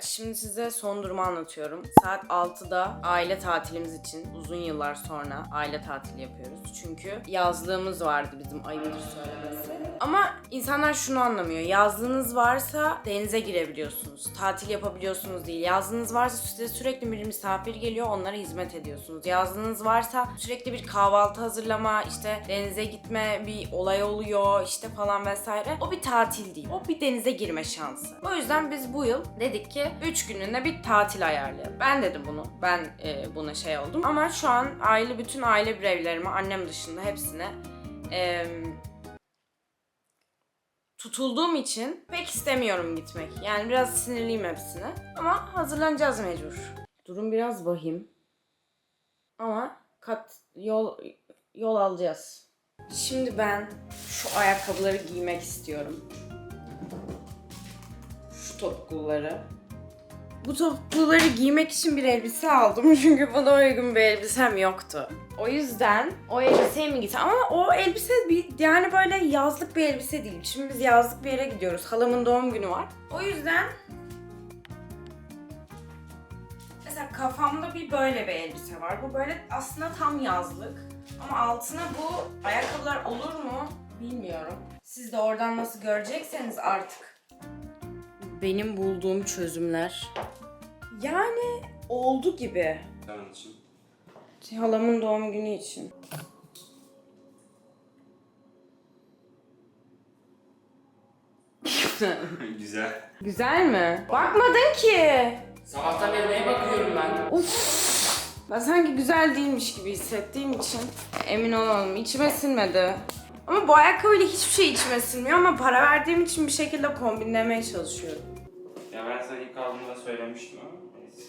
Evet, şimdi size son durumu anlatıyorum. Saat 6'da aile tatilimiz için uzun yıllar sonra aile tatili yapıyoruz. Çünkü yazlığımız vardı bizim ayıptır söylemesi. Ama insanlar şunu anlamıyor. Yazlığınız varsa denize girebiliyorsunuz. Tatil yapabiliyorsunuz değil. Yazlığınız varsa size sürekli bir misafir geliyor onlara hizmet ediyorsunuz. Yazlığınız varsa sürekli bir kahvaltı hazırlama, işte denize gitme bir olay oluyor işte falan vesaire. O bir tatil değil. O bir denize girme şansı. O yüzden biz bu yıl dedik ki 3 günlüğüne bir tatil ayarlayalım. Ben dedim bunu. Ben e, buna şey oldum. Ama şu an aile bütün aile bireylerime annem dışında hepsine e, tutulduğum için pek istemiyorum gitmek. Yani biraz sinirliyim hepsine. Ama hazırlanacağız mecbur. Durum biraz vahim. Ama kat yol yol alacağız. Şimdi ben şu ayakkabıları giymek istiyorum. Şu topukluları. Bu topukluları giymek için bir elbise aldım çünkü buna uygun bir elbisem yoktu. O yüzden o elbiseyi mi giysem? Ama o elbise bir yani böyle yazlık bir elbise değil. Şimdi biz yazlık bir yere gidiyoruz. Halamın doğum günü var. O yüzden mesela kafamda bir böyle bir elbise var. Bu böyle aslında tam yazlık. Ama altına bu ayakkabılar olur mu bilmiyorum. Siz de oradan nasıl görecekseniz artık. Benim bulduğum çözümler. Yani oldu gibi. Onun için. Halamın doğum günü için. Güzel. Güzel mi? Bakmadın ki. Sabahtan beri neye bakıyorum ben? Uf. Ben sanki güzel değilmiş gibi hissettiğim için emin olalım. İçime sinmedi. Ama bu ayakkabıyla hiçbir şey içime sinmiyor ama para verdiğim için bir şekilde kombinlemeye çalışıyorum. Ya ben sana ilk aldığımda söylemiştim ama neyse.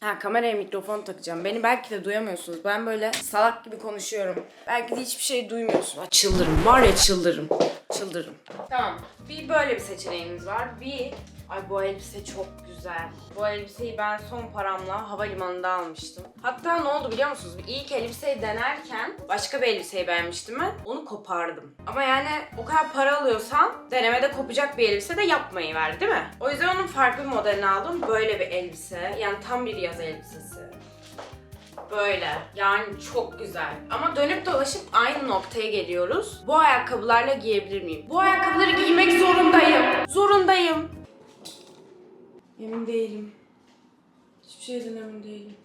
Ha kameraya mikrofon takacağım. Beni belki de duyamıyorsunuz. Ben böyle salak gibi konuşuyorum. Belki de hiçbir şey duymuyorsunuz. Ha, çıldırırım. Var ya çıldırırım. Çıldırırım. Tamam. Bir böyle bir seçeneğimiz var. Bir Ay bu elbise çok güzel. Bu elbiseyi ben son paramla havalimanında almıştım. Hatta ne oldu biliyor musunuz? İlk elbiseyi denerken başka bir elbiseyi beğenmiştim ben. Onu kopardım. Ama yani o kadar para alıyorsan denemede kopacak bir elbise de yapmayı ver değil mi? O yüzden onun farklı bir modelini aldım. Böyle bir elbise. Yani tam bir yaz elbisesi. Böyle. Yani çok güzel. Ama dönüp dolaşıp aynı noktaya geliyoruz. Bu ayakkabılarla giyebilir miyim? Bu ayakkabıları giymek zorundayım. Zorundayım. Emin değilim. Hiçbir şeyden emin değilim.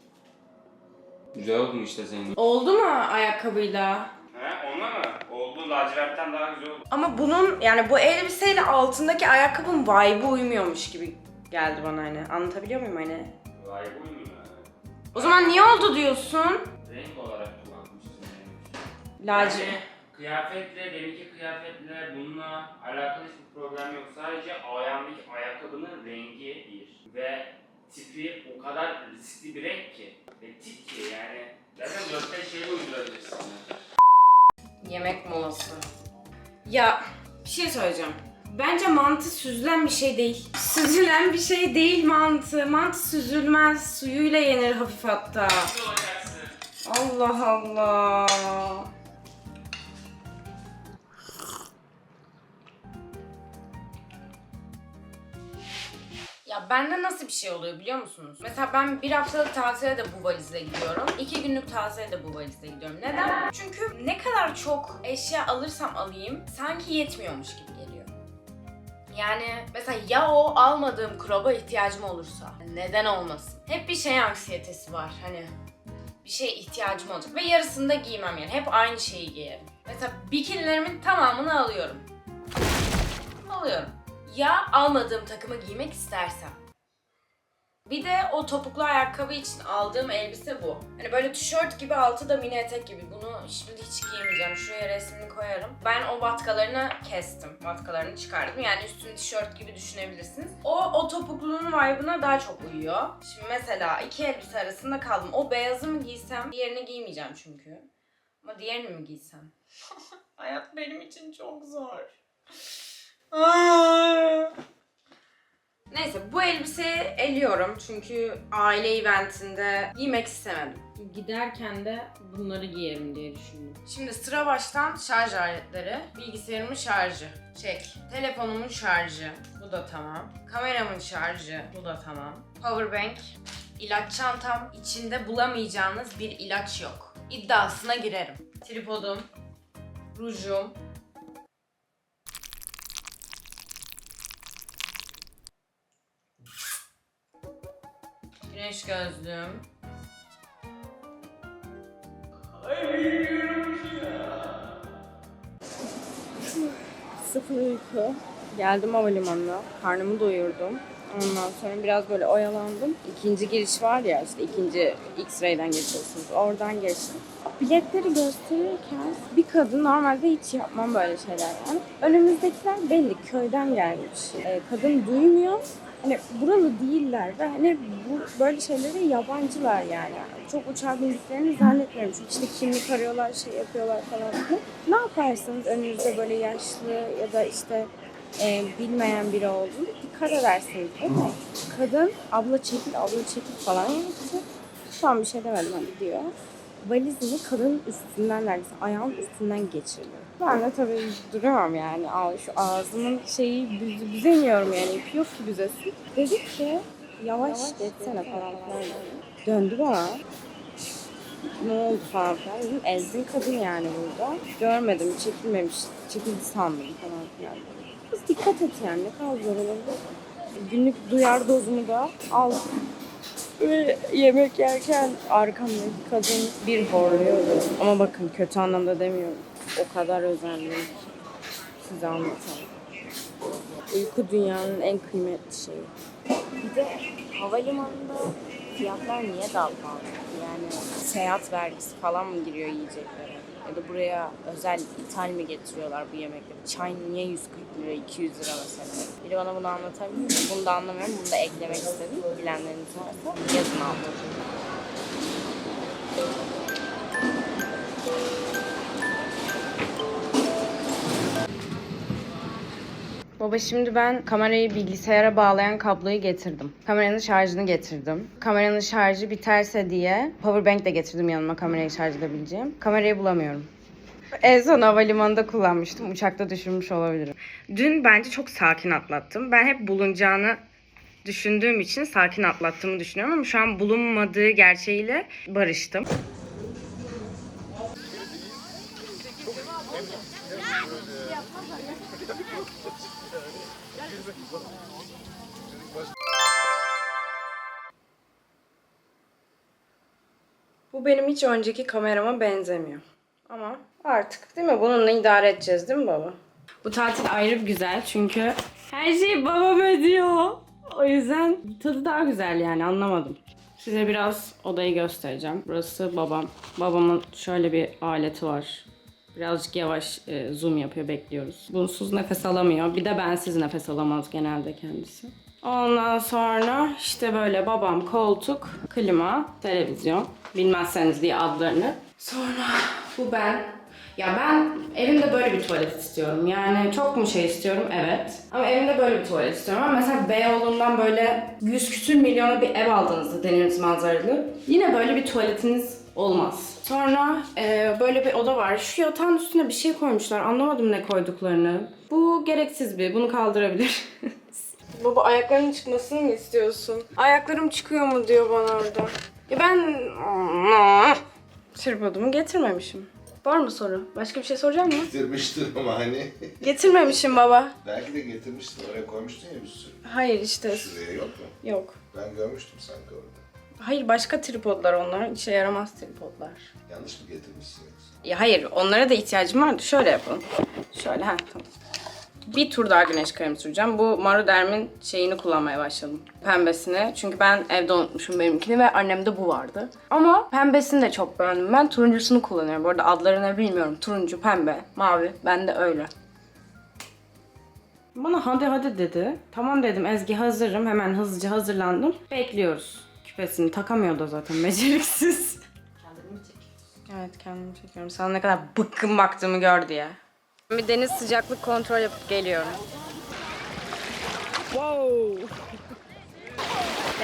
Güzel oldu mu işte senin? Oldu mu ayakkabıyla? He ona mı? Oldu lacivertten daha güzel oldu. Ama bunun yani bu elbiseyle altındaki ayakkabının vibe'ı uymuyormuş gibi geldi bana hani. Anlatabiliyor muyum hani? Vay bu mu ya? O zaman niye oldu diyorsun? Renk olarak kullanmışsın yani. Laci. Yani kıyafetle, deminki kıyafetle bununla alakalı hiçbir problem yok. Sadece ayağındaki ayakkabının rengi. Ve tipi o kadar riskli bir renk ki. Ve tip ki yani. Zaten 4-5 şeyle uydurabilirsin. Yemek molası. Ya bir şey söyleyeceğim. Bence mantı süzülen bir şey değil. Süzülen bir şey değil mantı. Mantı süzülmez. Suyuyla yenir hafif hatta. Ne olacaksın? Allah Allah. Ya bende nasıl bir şey oluyor biliyor musunuz? Mesela ben bir haftalık tatile de bu valizle gidiyorum. iki günlük tatile de bu valizle gidiyorum. Neden? Çünkü ne kadar çok eşya alırsam alayım sanki yetmiyormuş gibi geliyor. Yani mesela ya o almadığım kroba ihtiyacım olursa neden olmasın? Hep bir şey anksiyetesi var hani bir şeye ihtiyacım olacak ve yarısını da giymem yani. Hep aynı şeyi giyerim. Mesela bikinilerimin tamamını alıyorum. Alıyorum. Ya almadığım takımı giymek istersem. Bir de o topuklu ayakkabı için aldığım elbise bu. Hani böyle tişört gibi altı da mini etek gibi. Bunu şimdi hiç giymeyeceğim. Şuraya resmini koyarım. Ben o vatkalarını kestim. Vatkalarını çıkardım. Yani üstünü tişört gibi düşünebilirsiniz. O, o topuklunun vibe'ına daha çok uyuyor. Şimdi mesela iki elbise arasında kaldım. O beyazı mı giysem? Diğerini giymeyeceğim çünkü. Ama diğerini mi giysem? Hayat benim için çok zor. Neyse bu elbiseyi eliyorum çünkü aile eventinde giymek istemedim. Giderken de bunları giyerim diye düşündüm. Şimdi sıra baştan şarj aletleri. Bilgisayarımın şarjı. Çek. Telefonumun şarjı. Bu da tamam. Kameramın şarjı. Bu da tamam. Powerbank. İlaç çantam. İçinde bulamayacağınız bir ilaç yok. İddiasına girerim. Tripodum. Rujum. Güneş gözlüğüm. Sıfır uyku. Geldim havalimanına. Karnımı doyurdum. Ondan sonra biraz böyle oyalandım. İkinci giriş var ya işte ikinci X-ray'den geçiyorsunuz. Oradan geçtim. Biletleri gösterirken bir kadın normalde hiç yapmam böyle şeylerden. Önümüzdekiler belli köyden gelmiş. Ee, kadın duymuyor. Hani buralı değiller ve hani bu böyle şeylere yabancılar yani. Çok uçağa bindiklerini zannetmiyorum. Çünkü işte kimlik arıyorlar, şey yapıyorlar falan. Ne yaparsınız önünüzde böyle yaşlı ya da işte e, bilmeyen biri olduğunu dikkat edersiniz mi? Kadın abla çekil, abla çekil falan yaptı. Şu an bir şey demedim hani diyor. Valizini kadının üstünden neredeyse ayağın üstünden geçirdi. Ben de tabii duruyorum yani. Al şu ağzımın şeyi büz, büzemiyorum yani. İpi yok ki büzesin. Dedi ki yavaş, geçsene falan filan. Döndü bana. Ne oldu falan filan. Dedim ezdin kadın yani burada. Görmedim, çekilmemiş. Çekildi sandım falan filan. Kız dikkat et yani. Ne kadar zor olabilir. Günlük duyar dozumu da aldım. Ve yemek yerken arkamdaki kadın bir horluyordu. Ama bakın kötü anlamda demiyorum. O kadar özendim ki size anlatamam. Uyku dünyanın en kıymetli şeyi. Bir de havalimanında fiyatlar niye daha pahalı? Yani seyahat vergisi falan mı giriyor yiyeceklere? Ya da buraya özel ithal mi getiriyorlar bu yemekleri? Çay niye 140 lira, 200 lira mesela? Biri bana bunu anlatabilir mi? Bunu da anlamıyorum. Bunu da eklemek istedim. Bilenleriniz varsa yazın altına. Baba şimdi ben kamerayı bilgisayara bağlayan kabloyu getirdim. Kameranın şarjını getirdim. Kameranın şarjı biterse diye powerbank de getirdim yanıma kamerayı şarj edebileceğim. Kamerayı bulamıyorum. En son havalimanında kullanmıştım. Uçakta düşürmüş olabilirim. Dün bence çok sakin atlattım. Ben hep bulunacağını düşündüğüm için sakin atlattığımı düşünüyorum ama şu an bulunmadığı gerçeğiyle barıştım. Bu benim hiç önceki kamerama benzemiyor. Ama artık değil mi? Bununla idare edeceğiz değil mi baba? Bu tatil ayrı bir güzel çünkü her şeyi babam ödüyor. O yüzden tadı daha güzel yani anlamadım. Size biraz odayı göstereceğim. Burası babam. Babamın şöyle bir aleti var. Birazcık yavaş e, zoom yapıyor bekliyoruz. Bunsuz nefes alamıyor. Bir de bensiz nefes alamaz genelde kendisi. Ondan sonra işte böyle babam koltuk, klima, televizyon. Bilmezseniz diye adlarını. Sonra bu ben. Ya ben evimde böyle bir tuvalet istiyorum. Yani çok mu şey istiyorum? Evet. Ama evimde böyle bir tuvalet istiyorum. Ama mesela Beyoğlu'ndan böyle 100 küsür milyona bir ev aldığınızda deniz manzaralı. Yine böyle bir tuvaletiniz olmaz. Sonra e, böyle bir oda var. Şu yatağın üstüne bir şey koymuşlar. Anlamadım ne koyduklarını. Bu gereksiz bir. Bunu kaldırabilir. Baba ayaklarının çıkmasını mı istiyorsun? Ayaklarım çıkıyor mu diyor bana orada. Ya ben... Tripodumu getirmemişim. Var mı soru? Başka bir şey soracak mı? Getirmiştir ama hani. Getirmemişim baba. Belki de getirmiştin. Oraya koymuştun ya bir sürü. Hayır işte. Şuraya yok mu? Yok. Ben görmüştüm sanki orada. Hayır başka tripodlar onlar. İşe yaramaz tripodlar. Yanlış mı getirmişsin yoksa? Ya hayır onlara da ihtiyacım vardı. Şöyle yapalım. Şöyle ha tamam. Bir tur daha güneş kremi süreceğim. Bu Maruderm'in şeyini kullanmaya başladım. Pembesini. Çünkü ben evde unutmuşum benimkini ve annemde bu vardı. Ama pembesini de çok beğendim. Ben turuncusunu kullanıyorum. Bu arada adlarını bilmiyorum. Turuncu, pembe, mavi. Ben de öyle. Bana hadi hadi dedi. Tamam dedim Ezgi hazırım. Hemen hızlıca hazırlandım. Bekliyoruz. Küpesini takamıyor da zaten beceriksiz. Evet kendimi çekiyorum. Sana ne kadar bıkkın baktığımı gör diye. Bir deniz sıcaklık kontrol yapıp geliyorum. Wow.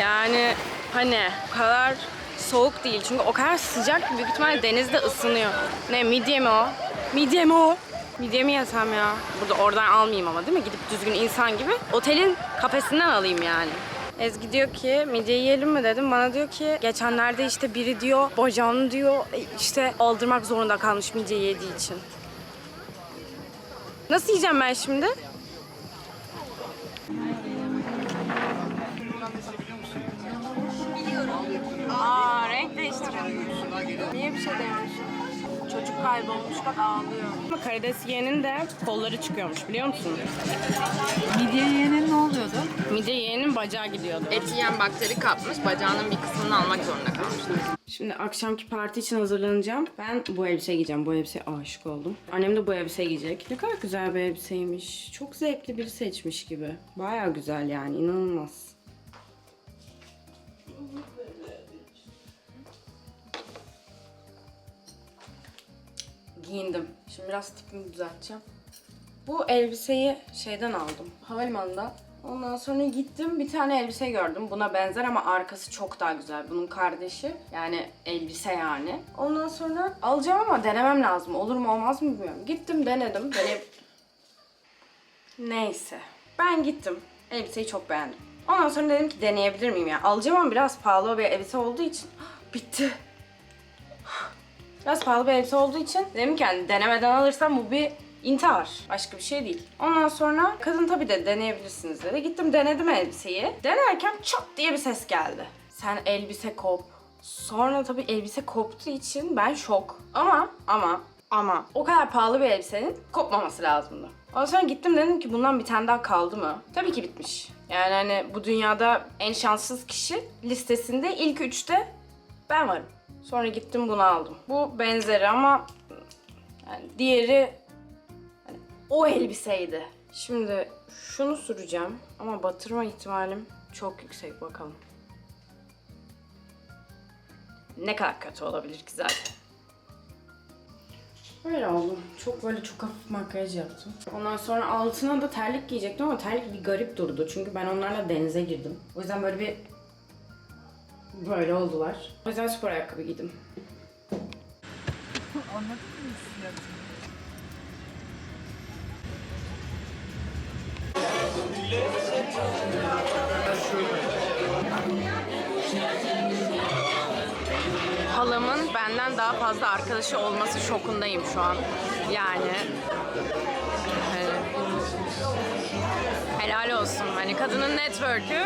Yani hani o kadar soğuk değil. Çünkü o kadar sıcak ki büyük ihtimalle denizde ısınıyor. Ne midye mi o? Midye mi o? Midye mi yesem ya? Burada oradan almayayım ama değil mi? Gidip düzgün insan gibi otelin kafesinden alayım yani. Ezgi diyor ki midye yiyelim mi dedim. Bana diyor ki geçenlerde işte biri diyor bacağını diyor işte aldırmak zorunda kalmış midye yediği için. Nasıl yiyeceğim ben şimdi? Aa renk değiştiriyormuş. Niye bir şey demiyorsun? Kaybolmuş bak ağlıyor. Ama karides yiyenin de kolları çıkıyormuş biliyor musun? Midye yiyenin ne oluyordu? Midye yiyenin bacağı gidiyordu. Et yiyen bakteri kapmış, bacağının bir kısmını almak zorunda kalmış. Şimdi akşamki parti için hazırlanacağım. Ben bu elbise giyeceğim. Bu elbiseye aşık oldum. Annem de bu elbise giyecek. Ne kadar güzel bir elbiseymiş. Çok zevkli biri seçmiş gibi. Baya güzel yani inanılmaz. Giyindim. Şimdi biraz tipimi düzelteceğim. Bu elbiseyi şeyden aldım. Havalimanında. Ondan sonra gittim bir tane elbise gördüm. Buna benzer ama arkası çok daha güzel. Bunun kardeşi. Yani elbise yani. Ondan sonra alacağım ama denemem lazım. Olur mu olmaz mı bilmiyorum. Gittim denedim. Deneyip... Neyse. Ben gittim. Elbiseyi çok beğendim. Ondan sonra dedim ki deneyebilir miyim ya? Alacağım ama biraz pahalı bir elbise olduğu için. Bitti. Biraz pahalı bir elbise olduğu için dedim ki yani denemeden alırsam bu bir intihar. Başka bir şey değil. Ondan sonra kadın tabii de deneyebilirsiniz dedi. Gittim denedim elbiseyi. Denerken çat diye bir ses geldi. Sen elbise kop. Sonra tabii elbise koptuğu için ben şok. Ama ama ama o kadar pahalı bir elbisenin kopmaması lazımdı. Ondan sonra gittim dedim ki bundan bir tane daha kaldı mı? Tabii ki bitmiş. Yani hani bu dünyada en şanssız kişi listesinde ilk üçte ben varım. Sonra gittim bunu aldım. Bu benzeri ama yani diğeri hani o elbiseydi. Şimdi şunu süreceğim ama batırma ihtimalim çok yüksek bakalım. Ne kadar kötü olabilir ki zaten. Öyle oldum. Çok böyle çok hafif makyaj yaptım. Ondan sonra altına da terlik giyecektim ama terlik bir garip durdu. Çünkü ben onlarla denize girdim. O yüzden böyle bir böyle oldular. O yüzden spor ayakkabı giydim. Halamın benden daha fazla arkadaşı olması şokundayım şu an. Yani helal olsun. Hani kadının network'ü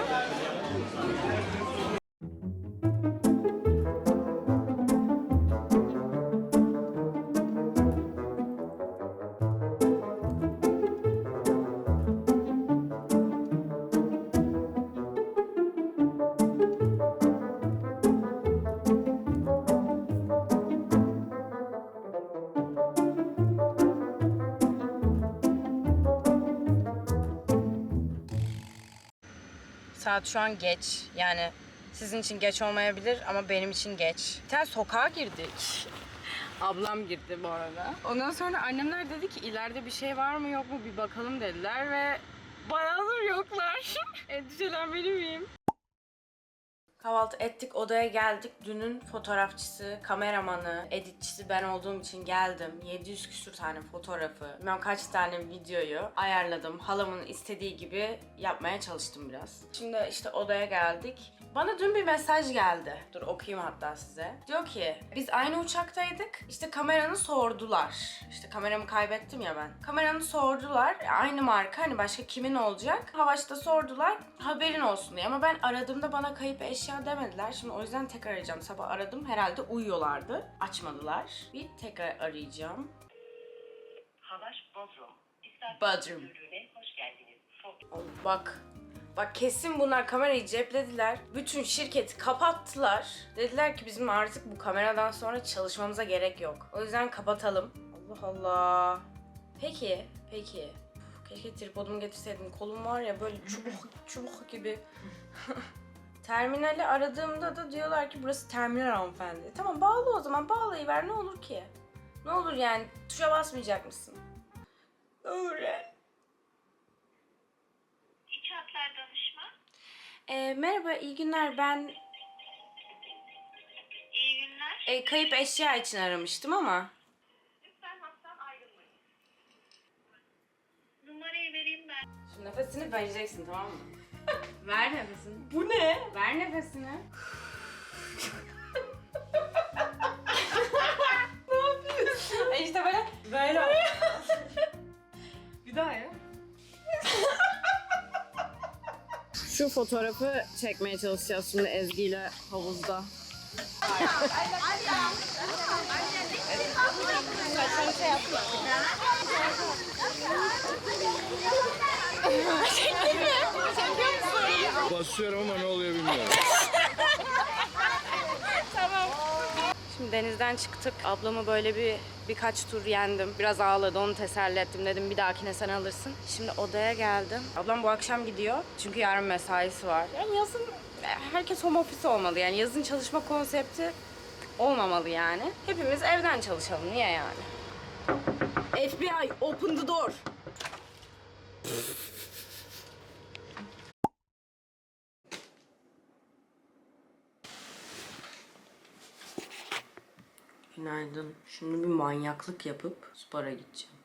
Saat şu an geç. Yani sizin için geç olmayabilir ama benim için geç. Bir tane sokağa girdik. Ablam girdi bu arada. Ondan sonra annemler dedi ki ileride bir şey var mı yok mu bir bakalım dediler ve bayağıdır yoklar. Endişelenmeli miyim? Kahvaltı ettik, odaya geldik. Dünün fotoğrafçısı, kameramanı, editçisi ben olduğum için geldim. 700 küsur tane fotoğrafı, bilmem kaç tane videoyu ayarladım. Halamın istediği gibi yapmaya çalıştım biraz. Şimdi işte odaya geldik. Bana dün bir mesaj geldi. Dur okuyayım hatta size. Diyor ki biz aynı uçaktaydık. İşte kameranı sordular. İşte kameramı kaybettim ya ben. Kameranı sordular. Aynı marka hani başka kimin olacak? Havaşta sordular. Haberin olsun diye. Ama ben aradığımda bana kayıp eşya demediler. Şimdi o yüzden tekrar arayacağım. Sabah aradım. Herhalde uyuyorlardı. Açmadılar. Bir tekrar arayacağım. Havaş Bodrum. İstanbul Bodrum. Hoş geldiniz. Bak. Bak kesin bunlar kamerayı ceplediler. Bütün şirketi kapattılar. Dediler ki bizim artık bu kameradan sonra çalışmamıza gerek yok. O yüzden kapatalım. Allah Allah. Peki, peki. Uf, keşke tripodumu getirseydim. Kolum var ya böyle çubuk çubuk gibi. Terminali aradığımda da diyorlar ki burası terminal hanımefendi. Tamam bağla o zaman bağlayıver ne olur ki? Ne olur yani tuşa basmayacak mısın? Ne Ee, merhaba, iyi günler. Ben İyi günler. e, kayıp eşya için aramıştım ama. Lütfen hattan ayrılmayın. Numarayı vereyim ben. Şu nefesini vereceksin tamam mı? Ver nefesini. Bu ne? Ver nefesini. Şu fotoğrafı çekmeye çalışacağız şimdi Ezgi ile havuzda. Basıyorum ama ne oluyor bilmiyorum. Denizden çıktık. Ablamı böyle bir birkaç tur yendim. Biraz ağladı onu teselli ettim dedim bir dahakine sen alırsın. Şimdi odaya geldim. Ablam bu akşam gidiyor. Çünkü yarın mesaisi var. Yani yazın herkes home office olmalı. Yani yazın çalışma konsepti olmamalı yani. Hepimiz evden çalışalım. Niye yani? FBI open the door. Günaydın. Şimdi bir manyaklık yapıp spora gideceğim.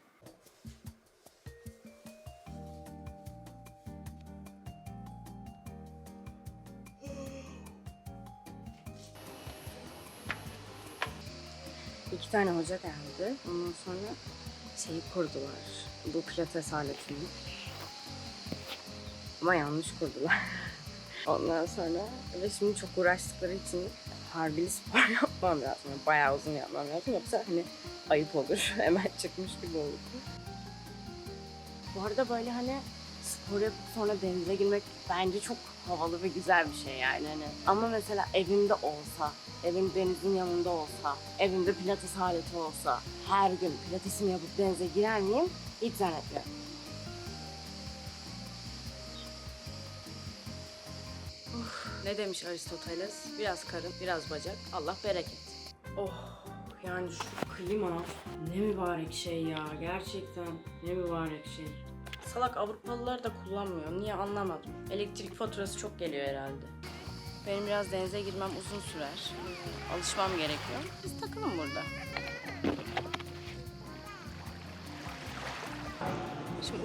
İki tane hoca geldi. Ondan sonra şeyi kurdular. Bu pilates aletini. Ama yanlış kurdular. Ondan sonra ve şimdi çok uğraştıkları için harbili spor yapmam lazım. Yani bayağı uzun yapmam lazım. Yoksa hani ayıp olur. Hemen çıkmış gibi olur. Bu arada böyle hani spor yapıp sonra denize girmek bence çok havalı ve güzel bir şey yani hani. Ama mesela evimde olsa, evim denizin yanında olsa, evimde pilates aleti olsa, her gün pilatesimi yapıp denize girer miyim? Hiç zannetmiyorum. Ne demiş Aristoteles? Biraz karın, biraz bacak, Allah bereket. Oh, yani şu klima ne mübarek şey ya. Gerçekten ne mübarek şey. Salak Avrupalılar da kullanmıyor. Niye anlamadım. Elektrik faturası çok geliyor herhalde. Benim biraz denize girmem uzun sürer. Alışmam gerekiyor. Biz takılın burada.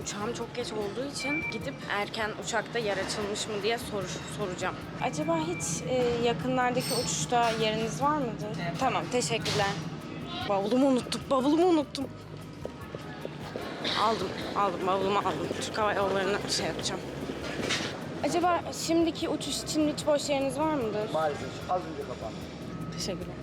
Uçağım çok geç olduğu için gidip erken uçakta yer açılmış mı diye sor, soracağım. Acaba hiç e, yakınlardaki uçuşta yeriniz var mıdır? Tamam, teşekkürler. Bavulumu unuttum, bavulumu unuttum. Aldım, aldım, bavulumu aldım. Türk Hava Yolları'na şey yapacağım. Acaba şimdiki uçuş için hiç boş yeriniz var mıdır? Maalesef az önce kapandı. Teşekkürler.